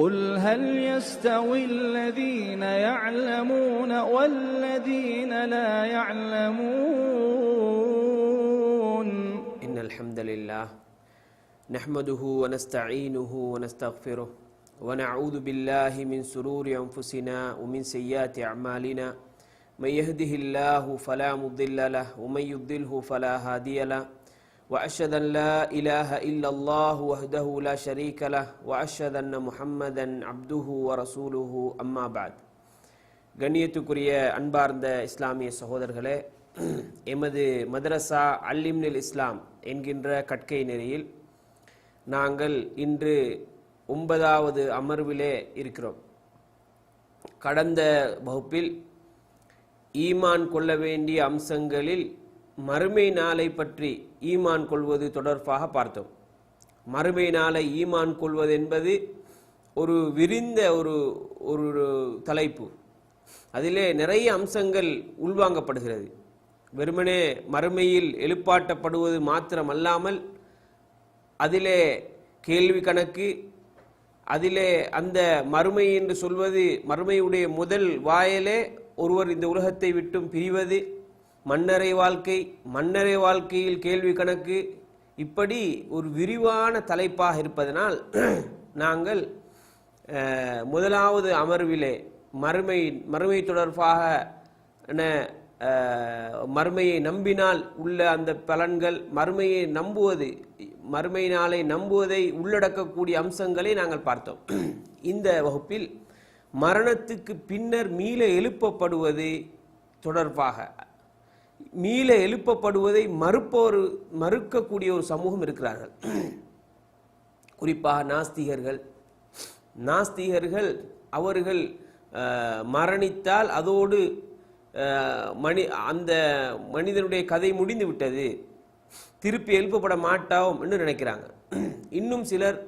قل هل يستوي الذين يعلمون والذين لا يعلمون؟ إن الحمد لله نحمده ونستعينه ونستغفره ونعوذ بالله من سرور أنفسنا ومن سيئات أعمالنا من يهده الله فلا مضل له ومن يضله فلا هادي له وأشهد أن لا إله إلا الله وحده لا شريك له وأشهد أن محمدا عبده ورسوله. أما بعد. கண்ணியத்துக்குரிய அன்பார்ந்த இஸ்லாமிய சகோதரர்களே எமது மதரசா அல்லிம்னில் இஸ்லாம் என்கின்ற கற்கை நெறியில் நாங்கள் இன்று ஒன்பதாவது அமர்விலே இருக்கிறோம். கடந்த வகுப்பில் ஈமான் கொள்ள வேண்டிய அம்சங்களில் மறுமை நாளை பற்றி ஈமான் கொள்வது தொடர்பாக பார்த்தோம். மறுமை நாளை ஈமான் கொள்வது என்பது ஒரு விரிந்த ஒரு ஒரு தலைப்பு. அதிலே நிறைய அம்சங்கள் உள்வாங்கப்படுகிறது. வெறுமனே மறுமையில் எழுப்பாட்டப்படுவது மாத்திரமல்லாமல் அதிலே கேள்வி கணக்கு அதிலே அந்த மறுமை என்று சொல்வது மறுமையுடைய முதல் வாயலே ஒருவர் இந்த உலகத்தை விட்டும் பிரிவது மன்னரை வாழ்க்கை மன்னரை வாழ்க்கையில் கேள்வி கணக்கு இப்படி ஒரு விரிவான தலைப்பாக இருப்பதனால் நாங்கள் முதலாவது அமர்விலே மறுமை மறுமை தொடர்பாக மறுமையை நம்பினால் உள்ள அந்த பலன்கள் மறுமையை நம்புவது மறுமை நாளை நம்புவதை உள்ளடக்கக்கூடிய அம்சங்களை நாங்கள் பார்த்தோம். இந்த வகுப்பில் மரணத்துக்கு பின்னர் மீள எழுப்பப்படுவது தொடர்பாக மீள எழுப்பப்படுவதை மறுப்போர் மறுக்கக்கூடிய ஒரு சமூகம் இருக்கிறார்கள். குறிப்பாக நாஸ்திகர்கள். நாஸ்திகர்கள் அவர்கள் மரணித்தால் அதோடு மனி அந்த மனிதனுடைய கதை முடிந்து விட்டது. திருப்பி எழுப்பப்பட மாட்டோம் என்று நினைக்கிறாங்க. இன்னும் சிலர்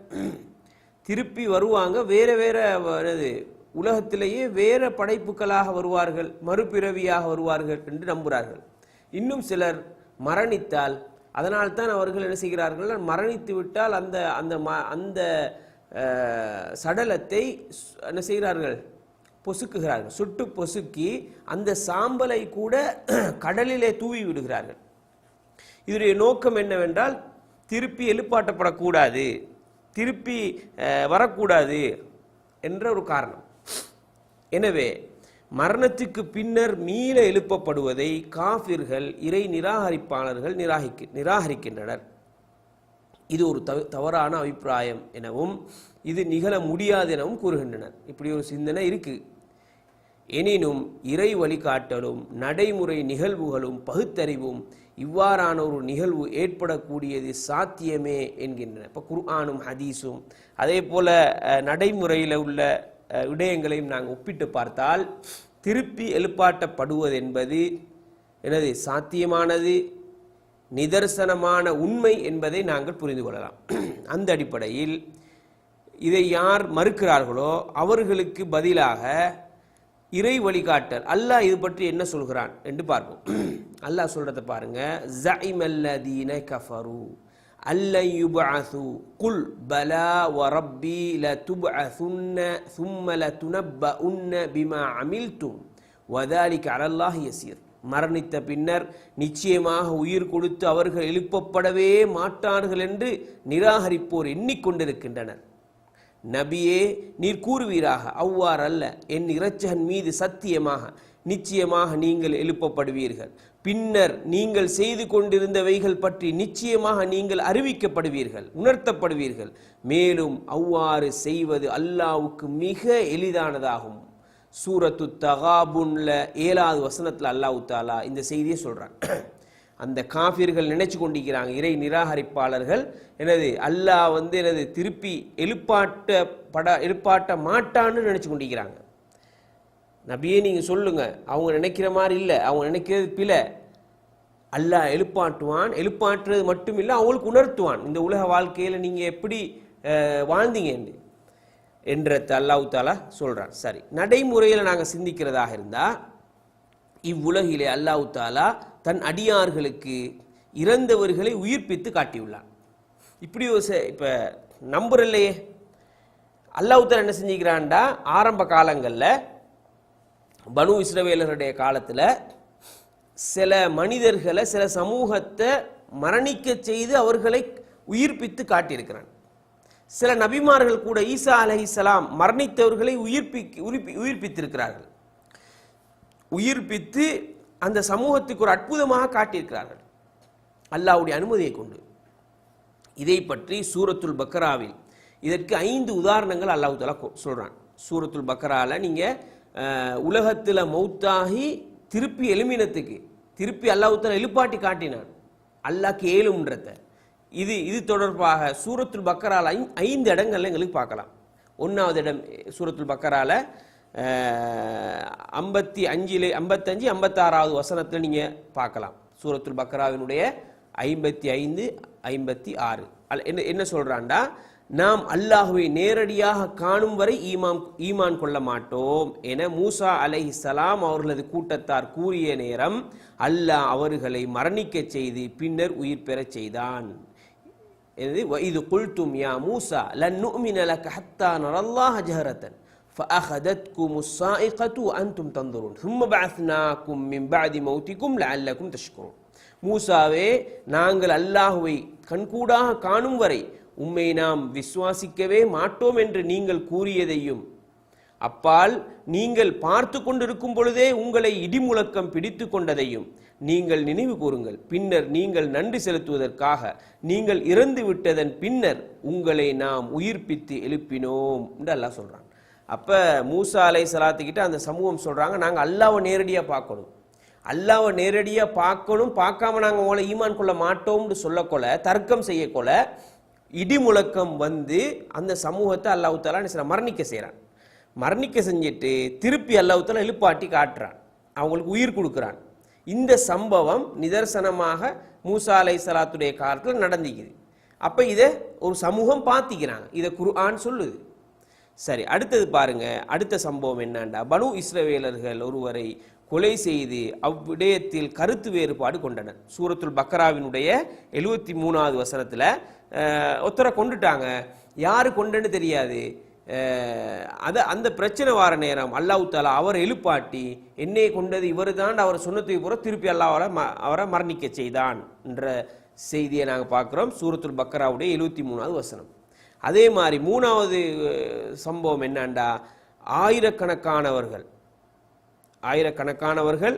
திருப்பி வருவாங்க. வேற வேற என்னது உலகத்திலேயே வேற படைப்புகளாக வருவார்கள். மறுபிறவியாக வருவார்கள் என்று நம்புகிறார்கள். இன்னும் சிலர் மரணித்தால் அதனால்தான் அவர்கள் என்ன செய்கிறார்கள்? மரணித்து விட்டால் அந்த அந்த ம- அந்த சடலத்தை என்ன செய்கிறார்கள்? பொசுக்குகிறார்கள். சுட்டு பொசுக்கி அந்த சாம்பலை கூட கடலிலே தூவி விடுகிறார்கள். இதனுடைய நோக்கம் என்னவென்றால் திருப்பி எழுப்பாட்டப்படக்கூடாது. திருப்பி வரக்கூடாது என்ற ஒரு காரணம். எனவே மரணத்துக்கு பின்னர் மீள எழுப்பப்படுவதை காஃபிர்கள் இறை நிராகரிப்பாளர்கள் நிராகரிக்க நிராகரிக்கின்றனர். இது ஒரு தவ தவறான அபிப்பிராயம் எனவும் இது நிகழ முடியாது எனவும் கூறுகின்றனர். இப்படி ஒரு சிந்தனை இருக்கு. எனினும் இறை வழிகாட்டலும் நடைமுறை நிகழ்வுகளும் பகுத்தறிவும் இவ்வாறான ஒரு நிகழ்வு ஏற்படக்கூடியது சாத்தியமே என்கின்றன. இப்போ குர்ஆனும் ஹதீஸும் அதே போல நடைமுறையில் உள்ள விடயங்களையும் நாங்கள் ஒப்பிட்டு பார்த்தால் திருப்பி எழுப்பாட்டப்படுவது என்பது எனது சாத்தியமானது? நிதர்சனமான உண்மை என்பதை நாங்கள் புரிந்து கொள்ளலாம். அந்த அடிப்படையில் இதை யார் மறுக்கிறார்களோ அவர்களுக்கு பதிலாக இறை வழிகாட்டல் அல்லாஹ் இது பற்றி என்ன சொல்கிறான்? என்று பார்ப்போம். அல்லாஹ் சொல்றதை பாருங்க. ஜைமல்லதீன கஃபரு அல்லையுபாசு குல் பலா வரப்பி ல துப சுன்ன சும்ம ல துனப்ப உன்ன பிமா அமில் தும் வதாலிக்கு அலல்லாஹ் மரணித்த பின்னர் நிச்சயமாக உயிர் கொடுத்து அவர்கள் எழுப்பப்படவே மாட்டார்கள் என்று நிராகரிப்போர் எண்ணிக்கொண்டிருக்கின்றனர். நபியே நீர் கூறுவீராக. அவ்வாறல்ல. என் இறைச்சகன் மீது சத்தியமாக. நிச்சயமாக நீங்கள் எழுப்பப்படுவீர்கள். பின்னர் நீங்கள் செய்து கொண்டிருந்தவைகள் பற்றி நிச்சயமாக நீங்கள் அறிவிக்கப்படுவீர்கள் உணர்த்தப்படுவீர்கள். மேலும் அவ்வாறு செய்வது அல்லாவுக்கு மிக எளிதானதாகும். சூரத்து தகாபுன்ல ஏழாவது வசனத்தில் அல்லாஹ் தாலா இந்த செய்தியை சொல்கிறான் அந்த காஃபிர்கள் நினைச்சு கொண்டிருக்கிறாங்க இறை நிராகரிப்பாளர்கள். எனது அல்லாஹ் வந்து எனது திருப்பி எழுப்பாட்ட பட எழுப்பாட்ட மாட்டான்னு நினைச்சு கொண்டிருக்கிறாங்க. நபியே நீங்கள் சொல்லுங்கள் அவங்க நினைக்கிற மாதிரி இல்லை. அவங்க நினைக்கிறது பிழை. அல்லாஹ் எழுப்பாட்டுவான். எழுப்பாட்டுறது மட்டும் இல்லை அவங்களுக்கு உணர்த்துவான். இந்த உலக வாழ்க்கையில் நீங்கள் எப்படி வாழ்ந்தீங்க என்று. என்றத அல்லாஹ் தாலா சொல்கிறான் சரி. நடைமுறையில் நாங்கள் சிந்திக்கிறதாக இருந்தால் இவ்வுலகிலே அல்லாஹ் தாலா தன் அடியார்களுக்கு இறந்தவர்களை உயிர்ப்பித்து காட்டியுள்ளான். இப்படி ஒரு ச- இப்ப நம்புறல்லையே தாலா என்ன செஞ்சுக்கிறான்டா ஆரம்ப காலங்களில் பனு இஸ்ரவேலருடைய காலத்தில் சில மனிதர்களை சில சமூகத்தை மரணிக்க செய்து அவர்களை உயிர்ப்பித்து காட்டியிருக்கிறான். சில நபிமார்கள் கூட ஈசா அலஹிசலாம் மரணித்தவர்களை உயிர்ப்பி உயிர்ப்பி உயிர்ப்பித்திருக்கிறார்கள். உயிர்ப்பித்து அந்த சமூகத்துக்கு ஒரு அற்புதமாக காட்டியிருக்கிறார்கள். அல்லாஹ்வுடைய அனுமதியை கொண்டு. இதை பற்றி சூரத்துல் பக்கராவில் இதற்கு ஐந்து உதாரணங்கள் அல்லாஹ் தலா கொ- சூரத்துல் பக்கராவில் நீங்கள் உலகத்தில் மௌத்தாகி திருப்பி எலுமினத்துக்கு திருப்பி அல்லாஹுத்தன் எழுப்பாட்டி காட்டினான். அல்லாஹ்க்கு ஏழும்ன்றத இது இது தொடர்பாக சூரத்துல் பக்கரால் ஐ- ஐந்து இடங்கள்ல எங்களுக்கு பார்க்கலாம். ஒன்றாவது இடம் சூரத்துல் பக்கரால் ஐம்பத்தி அஞ்சில் ஐம்பத்தஞ்சு ஐம்பத்தாறாவது வசனத்தில் நீங்கள் பார்க்கலாம். சூரத்துல் பக்கராவினுடைய ஐம்பத்தி ஐந்து ஐம்பத்தி ஆறு. என்ன என்ன சொல்கிறான்டா நாம் அல்லாஹுவை நேரடியாக காணும் வரை ஈமான் ஈமான் கொள்ள மாட்டோம் என மூசா அலைஹிஸ்ஸலாம் அவர்களது கூட்டத்தார் கூறிய நேரம் அல்லாஹ் அவர்களை மரணிக்கச் செய்து பின்னர் உயிர் பெறச் செய்தான் எனது وَإِذْ قُلْتُمْ يَا مُوسَى لَن نُؤْمِنَ لَكَ حَتَّى نَرَى اللَّهَ جَهْرَةً فَأَخَذَتْكُمُ الصَّاعِقَةُ وَأَنْتُمْ تَنظُرُونَ ثُمَّ بَعَثْنَاكُمْ مِنْ بَعْدِ مَوْتِكُمْ لَعَلَّكُمْ تَشْكُرُونَ மூசாவே நாங்கள் அல்லாஹுவை கண்கூடாக காணும் வரை உம்மை நாம் விசுவாசிக்கவே மாட்டோம் என்று நீங்கள் கூறியதையும் அப்பால் நீங்கள் பார்த்து கொண்டிருக்கும் பொழுதே உங்களை இடிமுழக்கம் பிடித்து கொண்டதையும் நீங்கள் நினைவு கூறுங்கள். பின்னர் நீங்கள் நன்றி செலுத்துவதற்காக நீங்கள் இறந்து விட்டதன் பின்னர் உங்களை நாம் உயிர்ப்பித்து எழுப்பினோம் என்று அல்லாஹ் சொல்கிறான் அப்போ மூசா அலை சலாத்துக்கிட்ட அந்த சமூகம் சொல்கிறாங்க நாங்கள் அல்லாவை நேரடியாக பார்க்கணும். அல்லாவை நேரடியாக பார்க்கணும் பார்க்காம நாங்கள் உங்களை ஈமான் கொள்ள மாட்டோம்னு சொல்லக்கொள்ள தர்க்கம் செய்யக்கொள்ள இடி முழக்கம் வந்து அந்த சமூகத்தை அல்லாஹ் தாலா என்ன மரணிக்க செய்கிறான் மரணிக்க செஞ்சுட்டு திருப்பி அல்லாஹ் தாலா எழுப்பாட்டி காட்டுறான். அவங்களுக்கு உயிர் கொடுக்குறான். இந்த சம்பவம் நிதர்சனமாக மூசா அலை சலாத்துடைய காலத்தில் நடந்திக்குது. அப்போ இதை ஒரு சமூகம் பார்த்திக்கிறாங்க இதை குர்ஆன் சொல்லுது. சரி அடுத்தது பாருங்க. அடுத்த சம்பவம் என்னண்டா? பனு இஸ்ரவேலர்கள் ஒருவரை கொலை செய்து அவ்விடயத்தில் கருத்து வேறுபாடு கொண்டனர். சூரத்துல் பக்ராவினுடைய எழுபத்தி மூணாவது வசனத்தில் ஒருத்தரை கொண்டுட்டாங்க. யார் கொண்டுன்னு தெரியாது. அது அந்த பிரச்சனை வார நேரம் அல்லாஹ் தாலா அவர் எழுப்பாட்டி என்னை கொண்டது இவர் தான் அவர் சொன்னதுக்கு பூரா திருப்பி அல்லாஹ் ம- அவரை மரணிக்க செய்தான் என்ற செய்தியை நாங்கள் பார்க்குறோம். சூரத்துல் பக்கராவுடைய எழுபத்தி மூணாவது வசனம். அதே மாதிரி மூணாவது சம்பவம் என்னண்டா? ஆயிரக்கணக்கானவர்கள் ஆயிரக்கணக்கானவர்கள்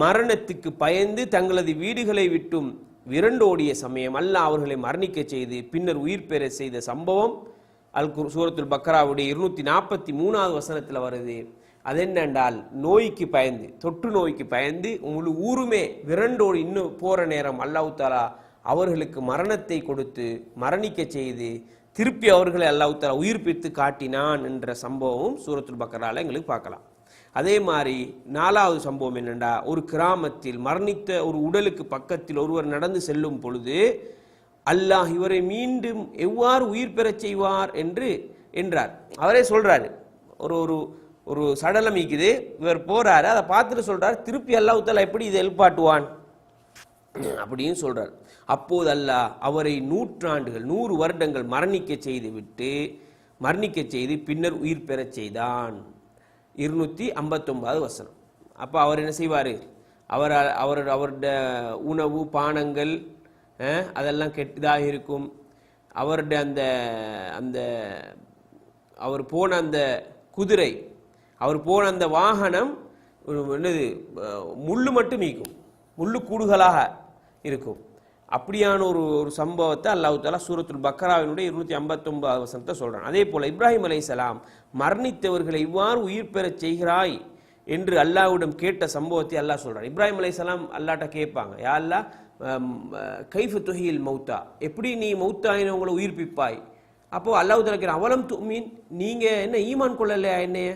மரணத்துக்கு பயந்து தங்களது வீடுகளை விட்டும் விரண்டோடிய சமயம். அல்லாஹ் அவர்களை மரணிக்க செய்து பின்னர் உயிர் பெற செய்த சம்பவம் அல் குர் சூரத்துல் பக்ராவுடைய இருநூத்தி நாற்பத்தி மூணாவது வசனத்தில் வருது. அது என்னென்றால் நோய்க்கு பயந்து தொற்று நோய்க்கு பயந்து முழு ஊருமே விரண்டோடு இன்னும் போகிற நேரம் அல்லாஹ் தாலா அவர்களுக்கு மரணத்தை கொடுத்து மரணிக்க செய்து திருப்பி அவர்களை அல்லாஹு தாலா உயிர்ப்பித்து காட்டினான் என்ற சம்பவம் சூரத்துல் பக்கரால எங்களுக்கு பார்க்கலாம். அதே மாதிரி நாலாவது சம்பவம் என்னண்டா? ஒரு கிராமத்தில் மரணித்த ஒரு உடலுக்கு பக்கத்தில் ஒருவர் நடந்து செல்லும் பொழுது அல்லாஹ் இவரை மீண்டும் எவ்வாறு உயிர் பெறச் செய்வார் என்று என்றார். அவரே சொல்றாரு ஒரு ஒரு ஒரு சடலம் ஈக்குது இவர் போறாரு அதை பார்த்துட்டு சொல்றாரு திருப்பி அல்லாஹ் எப்படி இதை எழுப்பாட்டுவான் அப்படின்னு சொல்றார். அப்போது அல்லாஹ் அவரை நூற்றாண்டுகள் நூறு வருடங்கள் மரணிக்க செய்து விட்டு மரணிக்க செய்து பின்னர் உயிர் பெறச் செய்தான். இருநூத்தி ஐம்பத்தொம்பது வசனம். அப்போ அவர் என்ன செய்வார்? அவர் அவர் அவருடைய உணவு பானங்கள் அதெல்லாம் கெட்டதாக இருக்கும். அவருடைய அந்த அந்த அவர் போன அந்த குதிரை அவர் போன அந்த வாகனம் என்னது முள் மட்டும் நீக்கும். முள்ளு கூடுகளாக இருக்கும். அப்படியான ஒரு ஒரு சம்பவத்தை அல்லாஹு தாலா சூரத்துல் பக்ராவினுடைய இருநூத்தி ஐம்பத்தொன்பது வசனத்தை சொல்றான். அதே போல இப்ராஹிம் சலாம் மரணித்தவர்களை இவ்வாறு உயிர் பெறச் செய்கிறாய் என்று அல்லாஹ்விடம் கேட்ட சம்பவத்தை அல்லாஹ் சொல்றான். இப்ராஹிம் சலாம் அல்லாட்ட கேட்பாங்க யா அல்லாஹ் கைஃபு தொகையில் மௌத்தா? எப்படி நீ மௌத்தாயினவங்களை உயிர்ப்பிப்பாய்? அப்போ அல்லாஹ் தலைக்கிற அவலம் துமீன் நீங்க என்ன ஈமான் கொள்ளலையா என்னைய?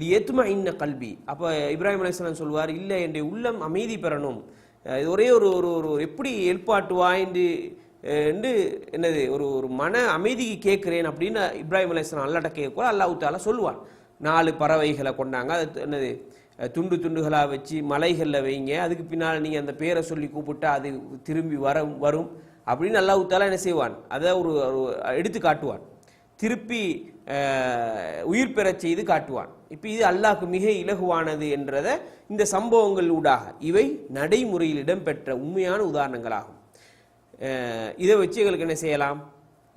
லியத்துமா இன்ன கல்வி அப்போ இப்ராஹிம் அலைஹிஸ்ஸலாம் சொல்வார் இல்லை என்னுடைய உள்ளம் அமைதி பெறணும். இது ஒரே ஒரு ஒரு ஒரு எப்படி எழுப்பாட்டுவாய் என்று என்று என்னது ஒரு ஒரு மன அமைதிக்கு கேட்குறேன் அப்படின்னு இப்ராஹிம் அலிஸ்லாம் அல்லாட்ட கேட்க அல்லாஹ் தாலா சொல்லுவான். நாலு பறவைகளை கொண்டாங்க. அது என்னது துண்டு துண்டுகளாக வச்சு மலைகளில் வைங்க. அதுக்கு பின்னால் நீங்கள் அந்த பேரை சொல்லி கூப்பிட்டா அது திரும்பி வர வரும் அப்படின்னு அல்லாஹ் தாலா என்ன செய்வான்? அதை ஒரு எடுத்து காட்டுவான். திருப்பி உயிர் பெறச் செய்து காட்டுவான். இப்போ இது அல்லாஹ்க்கு மிக இலகுவானது என்றத இந்த சம்பவங்கள் ஊடாக இவை நடைமுறையில் இடம்பெற்ற உண்மையான உதாரணங்களாகும். இதை வச்சு எங்களுக்கு என்ன செய்யலாம்?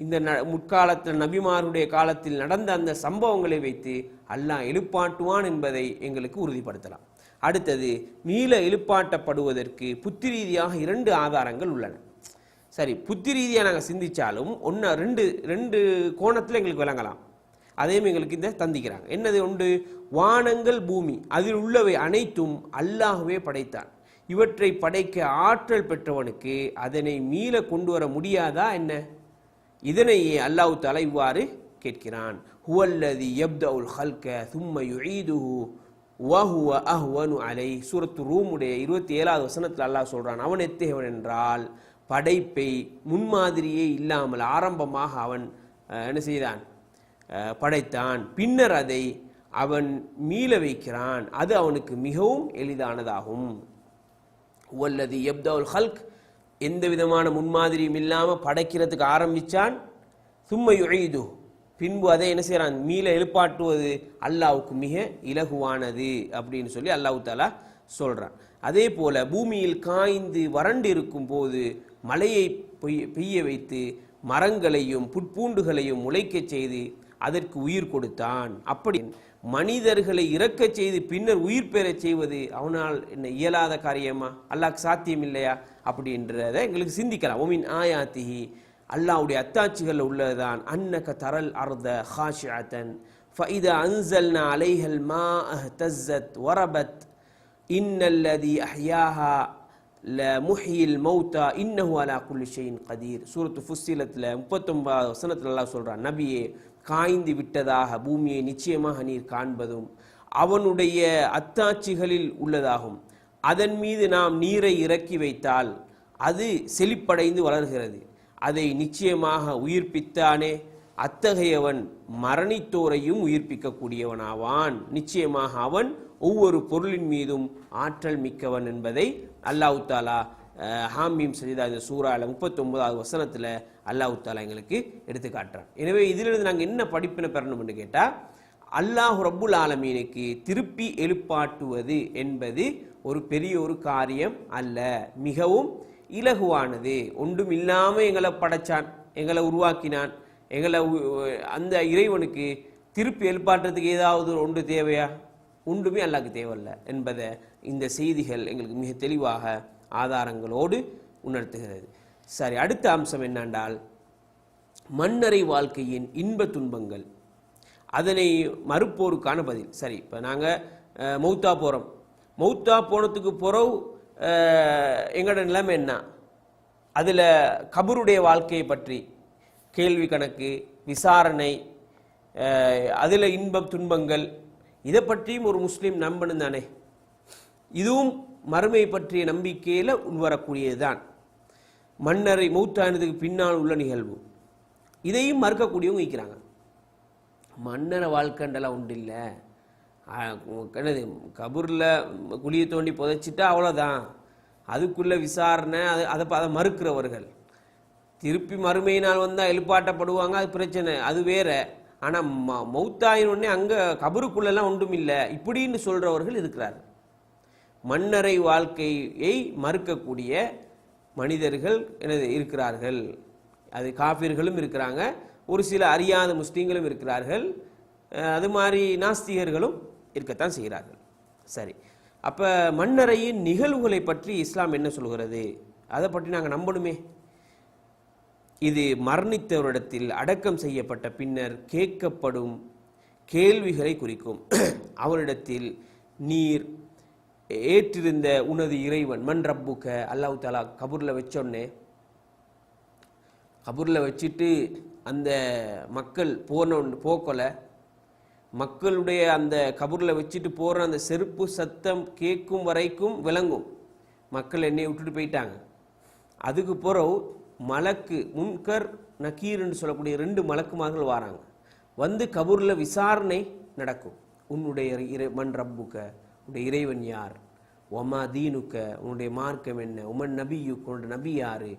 இந்த ந முற்காலத்தில் நபிமாருடைய காலத்தில் நடந்த அந்த சம்பவங்களை வைத்து அல்லாஹ் எழுப்பாட்டுவான் என்பதை எங்களுக்கு உறுதிப்படுத்தலாம். அடுத்தது மீள எழுப்பாட்டப்படுவதற்கு புத்தி ரீதியாக இரண்டு ஆதாரங்கள் உள்ளன. சரி புத்தி ரீதியாக நாங்கள் சிந்திச்சாலும் ஒன்று ரெண்டு ரெண்டு கோணத்தில் எங்களுக்கு விளங்கலாம். அதையும் எங்களுக்கு இந்த தந்திக்கிறாங்க. என்னது உண்டு? வானங்கள் பூமி. அதில் உள்ளவை அனைத்தும் அல்லாஹ்வே படைத்தான். இவற்றை படைக்க ஆற்றல் பெற்றவனுக்கு அதனை மீள கொண்டு வர முடியாதா என்ன? இதனையே அல்லாஹு தலை இவ்வாறு கேட்கிறான். ஹுவல்லதி எப்தவுல் ஹல்க சும்ம யுஈதுஹு வஹுவ அஹ்வனு அலை. சூரத்து ரூமுடைய இருபத்தி ஏழாவது வசனத்தில் அல்லாஹ் சொல்றான் அவன் எத்தகையவன் என்றால் படைப்பை முன்மாதிரியே இல்லாமல் ஆரம்பமாக அவன் என்ன செய்தான்? படைத்தான். பின்னர் அதை அவன் மீள வைக்கிறான். அது அவனுக்கு மிகவும் எளிதானதாகும். அல்லது எப்தவுல் ஹல்க் எந்த விதமான முன்மாதிரியும் இல்லாமல் படைக்கிறதுக்கு ஆரம்பிச்சான். சும்மை யுழைது பின்பு அதை என்ன செய்கிறான் மீள எழுப்பாட்டுவது அல்லாவுக்கு மிக இலகுவானது அப்படின்னு சொல்லி அல்லாஹு தாலா சொல்கிறான் அதே போல் பூமியில் காய்ந்து வறண்டு இருக்கும் போது மழையை பெய்ய பெய்ய வைத்து மரங்களையும் புட்பூண்டுகளையும் முளைக்கச் செய்து அதற்கு உயிர் கொடுத்தான். அப்படி மனிதர்களை இறக்கச் செய்து பின்னர் உயிர் பெறச் செய்வது அவனால் என்ன இயலாத காரியமா? அல்லாஹ் சாத்தியம் இல்லையா? அப்படின்றத எங்களுக்கு சிந்திக்கலாம். ஒமின் ஆயாத்திஹி அல்லாஹ்வுடைய அத்தாட்சிகள் உள்ளதுதான். அன்னக தரல் அர்த ஹாஷியாத்தன் ஃபைதா அன்சல்னா அலைஹல் மா தஸ்ஸத் வரபத். இன்னல்லதி அஹ்யாஹா ல முஹியில் மௌத்தா. இன்னஹு அலா குல்லி கதீர். சூரத்து ஃபுஸ்ஸிலத்தில் முப்பத்தொன்பதாவது வசனத்தில் அல்லாஹ் சொல்கிறான் நபியே காய்ந்து விட்டதாக பூமியை நிச்சயமாக நீர் காண்பதும் அவனுடைய அத்தாட்சிகளில் உள்ளதாகும். அதன் மீது நாம் நீரை இறக்கி வைத்தால் அது செழிப்படைந்து வளர்கிறது. அதை நிச்சயமாக உயிர்ப்பித்தானே? அத்தகையவன் மரணித்தோரையும் உயிர்ப்பிக்கக்கூடியவனாவான். நிச்சயமாக அவன் ஒவ்வொரு பொருளின் மீதும் ஆற்றல் மிக்கவன் என்பதை அல்லாஹு தாலா ஹாமீம் சஜிதா இந்த சூறால முப்பத்தொன்பதாவது வசனத்தில் அல்லாஹ் தாலா எங்களுக்கு எடுத்து காட்டுறான். எனவே இதிலிருந்து நாங்கள் என்ன படிப்பினை பெறணும்னு கேட்டால் அல்லாஹ் ரப்புல் ஆலமீனுக்கு திருப்பி எழுப்பாட்டுவது என்பது ஒரு பெரிய ஒரு காரியம் அல்ல. மிகவும் இலகுவானது. ஒன்றும் இல்லாமல் எங்களை படைச்சான் எங்களை உருவாக்கினான் எங்களை அந்த இறைவனுக்கு திருப்பி எழுப்பாட்டுறதுக்கு ஏதாவது ஒன்று தேவையா? ஒன்றுமே அல்லாக்கு தேவையில்லை என்பதை இந்த செய்திகள் எங்களுக்கு மிக தெளிவாக ஆதாரங்களோடு உணர்த்துகிறது. சரி அடுத்த அம்சம் என்னென்றால் மன்னரை வாழ்க்கையின் இன்ப துன்பங்கள். அதனை மறுப்போருக்கான பதில். சரி இப்போ நாங்கள் மௌத்தா போகிறோம் மௌத்தா போனதுக்கு பிறகு எங்களோட நிலைமை என்ன? அதில் கபருடைய வாழ்க்கையை பற்றி கேள்வி கணக்கு விசாரணை அதில் இன்பம் துன்பங்கள் இதை பற்றியும் ஒரு முஸ்லீம் நம்பணும் தானே. இதுவும் மறுமை பற்றிய நம்பிக்கையில் உள்வரக்கூடியதுதான். மன்னரை மூத்தானதுக்கு பின்னால் உள்ள நிகழ்வு. இதையும் மறுக்கக்கூடியவங்க இருக்கிறாங்க மன்னரை வாழ்க்கண்டெல்லாம் உண்டு இல்லை என்னது கபூரில் குழியை தோண்டி புதைச்சிட்டா அவ்வளோதான் அதுக்குள்ளே விசாரணை அது அதை அதை மறுக்கிறவர்கள். திருப்பி மறுமையினால் வந்தால் எழுப்பாட்டப்படுவாங்க அது பிரச்சனை அது வேற. ஆனால் ம மௌத்தாயின் உடனே அங்கே கபருக்குள்ளெல்லாம் ஒன்றும் இல்லை இப்படின்னு சொல்கிறவர்கள் இருக்கிறார்கள். மன்னரை வாழ்க்கையை மறுக்கக்கூடிய மனிதர்கள் எனது இருக்கிறார்கள். அது காபிர்களும் இருக்கிறாங்க. ஒரு சில அறியாத முஸ்லீம்களும் இருக்கிறார்கள். அது மாதிரி நாஸ்திகர்களும் இருக்கத்தான் செய்கிறார்கள். சரி. அப்போ மன்னரையின் நிகழ்வுகளை பற்றி இஸ்லாம் என்ன சொல்கிறது? அதை பற்றி நாங்கள் நம்பணுமே. இது மரணித்தவரிடத்தில் அடக்கம் செய்யப்பட்ட பின்னர் கேட்கப்படும் கேள்விகளை குறிக்கும். அவரிடத்தில் நீர் ஏற்றிருந்த உனது இறைவன் மண் ரப்புக்க அல்லாஹ் தாலா கபூரில் வச்சோடனே கபூரில் வச்சுட்டு அந்த மக்கள் போன போக்கலை மக்களுடைய அந்த கபூரில் வச்சுட்டு போகிற அந்த செருப்பு சத்தம் கேட்கும் வரைக்கும் விளங்கும். மக்கள் என்னையை விட்டுட்டு போயிட்டாங்க. அதுக்கு பிறகு மலக்கு முன்கர் நக்கீர்னு சொல்லக்கூடிய ரெண்டு மலக்குமார்கள் வராங்க. வந்து கபூரில் விசாரணை நடக்கும். உன்னுடைய இறை மண் ரப்புக்க உன்னுடைய இறைவன் யார்? ஒமா தீனுக்க உன்னுடைய மார்க்கம் என்ன? உமன் நபியுக்கு உன்னோட நபி யாரு?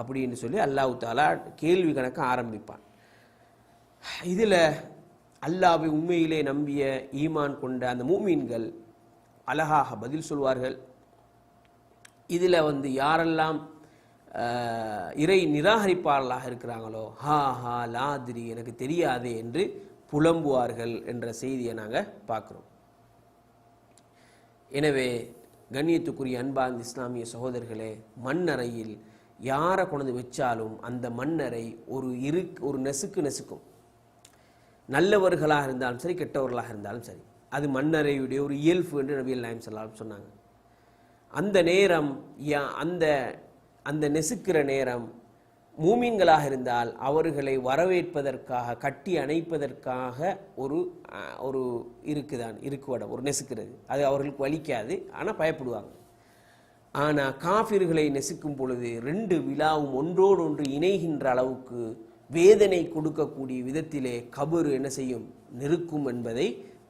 அப்படின்னு சொல்லி அல்லாஹ் தாலா கேள்வி கணக்க ஆரம்பிப்பான். இதில் அல்லாவை உண்மையிலே நம்பிய ஈமான் கொண்ட அந்த மூமீன்கள் அழகாக பதில் சொல்வார்கள். இதில் வந்து யாரெல்லாம் இறை நிராகரிப்பாளர்களாக இருக்கிறாங்களோ ஹா ஹா லாதிரி எனக்கு தெரியாதே என்று புலம்புவார்கள் என்ற செய்தியை நாங்கள் பார்க்குறோம். எனவே கண்ணியத்துக்குரிய அன்பார்ந்த இஸ்லாமிய சகோதரர்களே மண்ணறையில் யாரை கொண்டு வச்சாலும் அந்த மண்ணறை ஒரு இரு ஒரு நெசுக்கு நெசுக்கும். நல்லவர்களாக இருந்தாலும் சரி கெட்டவர்களாக இருந்தாலும் சரி அது மண்ணறையுடைய ஒரு இயல்பு என்று நபியல் நாயம் சொல்லாம் சொன்னாங்க. அந்த நேரம் யா- அந்த அந்த நெசுக்கிற நேரம் மூமீன்களாக இருந்தால் அவர்களை வரவேற்பதற்காக கட்டி அணைப்பதற்காக ஒரு ஒரு இருக்குதான் இருக்குவடம் ஒரு நெசுக்கிறது. அது அவர்களுக்கு வலிக்காது ஆனால் பயப்படுவாங்க. ஆனால் காஃபிர்களை நெசுக்கும் பொழுது ரெண்டு விழாவும் ஒன்றோடு ஒன்று இணைகின்ற அளவுக்கு வேதனை கொடுக்கக்கூடிய விதத்திலே கபரு என்ன செய்யும்? நெருக்கும் என்பதை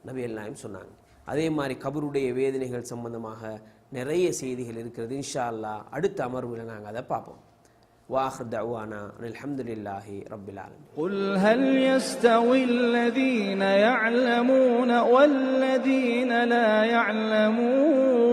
நபிகள் நாயம் சொன்னாங்க. அதே மாதிரி கபருடைய வேதனைகள் சம்பந்தமாக நிறைய செய்திகள் இருக்கிறது. இன்ஷா அல்லாஹ் அடுத்த அமர்வில் நாங்கள் அதை பார்ப்போம். وآخر دعوانا أن الحمد لله رب العالمين. قل هل يستوي الذين يعلمون والذين لا يعلمون